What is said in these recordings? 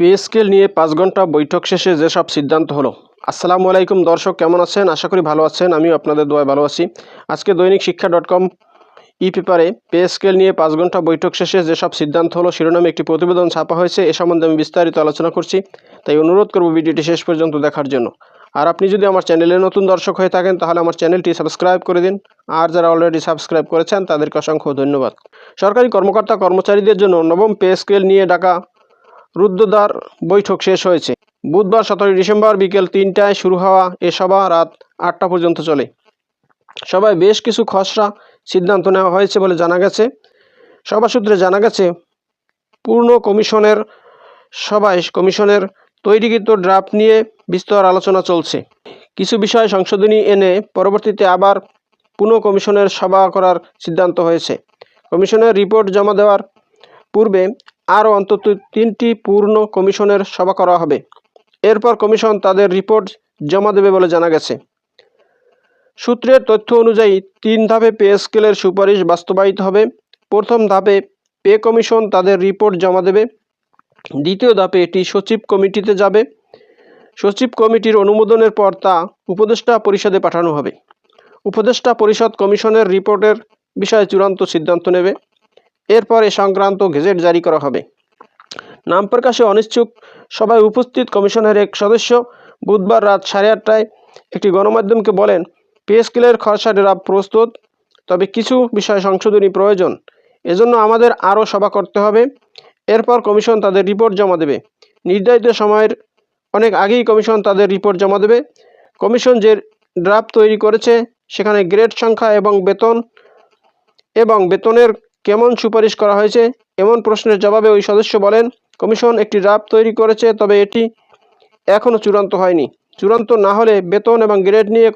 Pay scale নিয়ে পাঁচ ঘণ্টা বৈঠক শেষে যেসব সিদ্ধান্ত হলো। আসসালামু আলাইকুম, দর্শক কেমন আছেন? আশা করি ভালো আছেন, আমিও আপনাদের দোয়ায় ভালো আছি। আজকে দৈনিক শিক্ষা ডট কম ই পেপারে পে স্কেল নিয়ে পাঁচ ঘণ্টা বৈঠক শেষে যেসব সিদ্ধান্ত হলো, শিরোনামে একটি প্রতিবেদন ছাপা হয়েছে, এ সম্বন্ধে আমি বিস্তারিত আলোচনা করছি। তাই অনুরোধ করব ভিডিওটি শেষ পর্যন্ত দেখার জন্য। আর আপনি যদি আমার চ্যানেলে নতুন দর্শক হয়ে থাকেন, তাহলে আমার চ্যানেলটি সাবস্ক্রাইব করে দিন। আর যারা অলরেডি সাবস্ক্রাইব করেছেন, তাদেরকে অসংখ্য ধন্যবাদ। সরকারি কর্মকর্তা কর্মচারীদের জন্য নবম পে স্কেল নিয়ে ডাকা রুদ্ধদ্বার বৈঠক শেষ হয়েছে। বুধবার সতেরোই ডিসেম্বর বিকেল তিনটায় শুরু হওয়া এ সভা রাত আটটা পর্যন্ত চলে। সভায় বেশ কিছু খসড়া সিদ্ধান্ত নেওয়া হয়েছে বলে জানা গেছে। সভা সূত্রে জানা গেছে, পূর্ণ কমিশনের সভায় কমিশনের তৈরিকৃত ড্রাফট নিয়ে বিস্তর আলোচনা চলছে। কিছু বিষয় সংশোধনী এনে পরবর্তীতে আবার পুনঃ কমিশনের সভা করার সিদ্ধান্ত হয়েছে। কমিশনের রিপোর্ট জমা দেওয়ার পূর্বে আরও অন্তত তিনটি পূর্ণ কমিশনের সভা করা হবে। এরপর কমিশন তাদের রিপোর্ট জমা দেবে বলে জানা গেছে। সূত্রের তথ্য অনুযায়ী, তিন ধাপে পে স্কেলের সুপারিশ বাস্তবায়িত হবে। প্রথম ধাপে পে কমিশন তাদের রিপোর্ট জমা দেবে। দ্বিতীয় ধাপে এটি সচিব কমিটিতে যাবে। সচিব কমিটির অনুমোদনের পর তা উপদেষ্টা পরিষদে পাঠানো হবে। উপদেষ্টা পরিষদ কমিশনের রিপোর্টের বিষয়ে চূড়ান্ত সিদ্ধান্ত নেবে। এরপর এ সংক্রান্ত গেজেট জারি করা হবে। নাম প্রকাশে অনিচ্ছুক সভায় উপস্থিত কমিশনের এক সদস্য বুধবার রাত সাড়ে আটটায় একটি গণমাধ্যমকে বলেন পে স্কেলের খরচা ড্রাফ প্রস্তুত, তবে কিছু বিষয় সংশোধনী প্রয়োজন। এজন্য আমাদের আরও সভা করতে হবে। এরপর কমিশন তাদের রিপোর্ট জমা দেবে। নির্ধারিত সময়ের অনেক আগেই কমিশন তাদের রিপোর্ট জমা দেবে। কমিশন যে ড্রাফট তৈরি করেছে, সেখানে গ্রেড সংখ্যা এবং বেতন এবং বেতনের কেমন সুপারিশ করা হয়েছে? এমন প্রশ্নের জবাবে ওই সদস্য বলেন, কমিশন একটি ড্রাফট তৈরি করেছে, তবে এটি এখনও চূড়ান্ত হয়নি। চূড়ান্ত না হলে বেতন এবং গ্রেড নিয়ে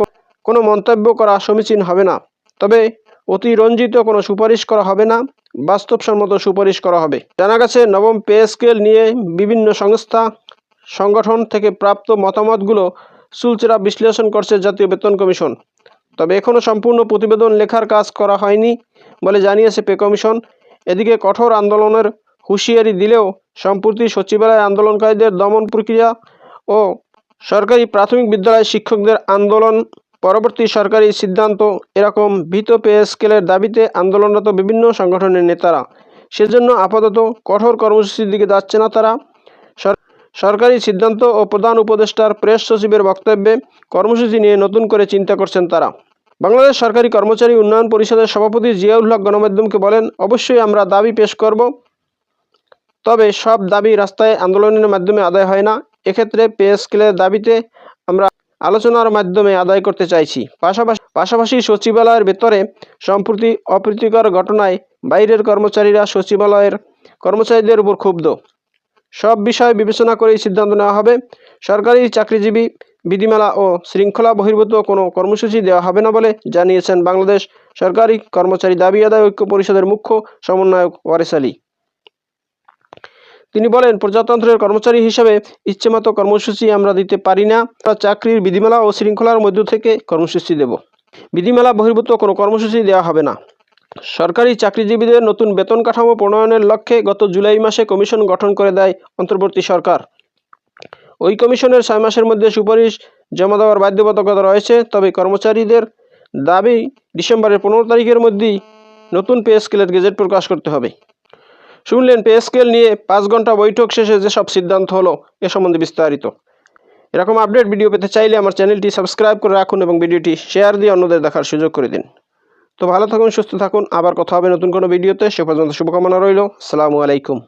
কোনো মন্তব্য করা সমীচীন হবে না। তবে অতিরঞ্জিত কোনো সুপারিশ করা হবে না, বাস্তবসম্মত সুপারিশ করা হবে। জানা গেছে, নবম পে স্কেল নিয়ে বিভিন্ন সংস্থা, সংগঠন থেকে প্রাপ্ত মতামতগুলো সুলচেরা বিশ্লেষণ করছে জাতীয় বেতন কমিশন। তবে এখনও সম্পূর্ণ প্রতিবেদন লেখার কাজ করা হয়নি। বলে জানিয়েছে পে কমিশন। এদিকে কঠোর আন্দোলনের হুঁশিয়ারি দিলেও সম্প্রতি সচিবালয় আন্দোলনকারীদের দমন প্রক্রিয়া ও সরকারি প্রাথমিক বিদ্যালয় শিক্ষকদের আন্দোলন, পরবর্তী সরকারি সিদ্ধান্ত এরকম ভীত পে স্কেলের দাবিতে আন্দোলনরত বিভিন্ন সংগঠনের নেতারা। সেজন্য আপাতত কঠোর কর্মসূচির দিকে যাচ্ছে না তারা। সর- সরকারি সিদ্ধান্ত ও প্রধান উপদেষ্টার প্রেস সচিবের বক্তব্যে কর্মসূচি নিয়ে নতুন করে চিন্তা করছেন তারা। বাংলাদেশ সরকারি কর্মচারী উন্নয়ন পরিষদের সভাপতি জিয়াউল হক গণমাধ্যমকে বলেন, অবশ্যই আমরা দাবি পেশ করব, তবে সব দাবি রাস্তায় আন্দোলনের মাধ্যমে আদায় হয় না। এক্ষেত্রে পে স্কেলের দাবিতে আমরা আলোচনার মাধ্যমে আদায় করতে চাইছি। পাশাপাশি পাশাপাশি সচিবালয়ের ভেতরে সম্প্রতি অপ্রীতিকর ঘটনায় বাইরের কর্মচারীরা সচিবালয়ের কর্মচারীদের উপর ক্ষুব্ধ। সব বিষয় বিবেচনা করেই সিদ্ধান্ত নেওয়া হবে। সরকারি চাকরিজীবী বিধিমালা ও শৃঙ্খলা বহির্ভূত কোনো কর্মসূচি দেওয়া হবে না বলে জানিয়েছেন বাংলাদেশ সরকারি কর্মচারী দাবি আদায় ঐক্য পরিষদের মুখ্য সমন্বয়ক ওয়ারেস আলী। তিনি বলেন, প্রজাতন্ত্রের কর্মচারী হিসেবে ইচ্ছেমতো কর্মসূচি আমরা দিতে পারি না। আমরা চাকরির বিধিমালা ও শৃঙ্খলার মধ্য থেকে কর্মসূচি দেব। বিধিমালা বহির্ভূত কোনো কর্মসূচি দেওয়া হবে না। সরকারি চাকরিজীবীদের নতুন বেতন কাঠামো প্রণয়নের লক্ষ্যে গত জুলাই মাসে কমিশন গঠন করে দেয় অন্তর্বর্তী সরকার। ওই কমিশনের ছয় মাসের মধ্যে সুপারিশ জমা দেওয়ার বাধ্যবাধকতা রয়েছে, তবে কর্মচারীদের দাবি ডিসেম্বরের পনেরো তারিখের মধ্যেই নতুন পে স্কেলের গেজেট প্রকাশ করতে হবে। শুনলেন, পে স্কেল নিয়ে পাঁচ ঘণ্টা বৈঠক শেষে যেসব সিদ্ধান্ত হলো এ সম্বন্ধে বিস্তারিত। এরকম আপডেট ভিডিও পেতে চাইলে আমার চ্যানেলটি সাবস্ক্রাইব করে রাখুন এবং ভিডিওটি শেয়ার দিয়ে অন্যদের দেখার সুযোগ করে দিন। তো ভালো থাকুন, সুস্থ থাকুন, আবার কথা হবে নতুন কোনো ভিডিওতে। সে পর্যন্ত শুভকামনা রইল। আসসালামু আলাইকুম।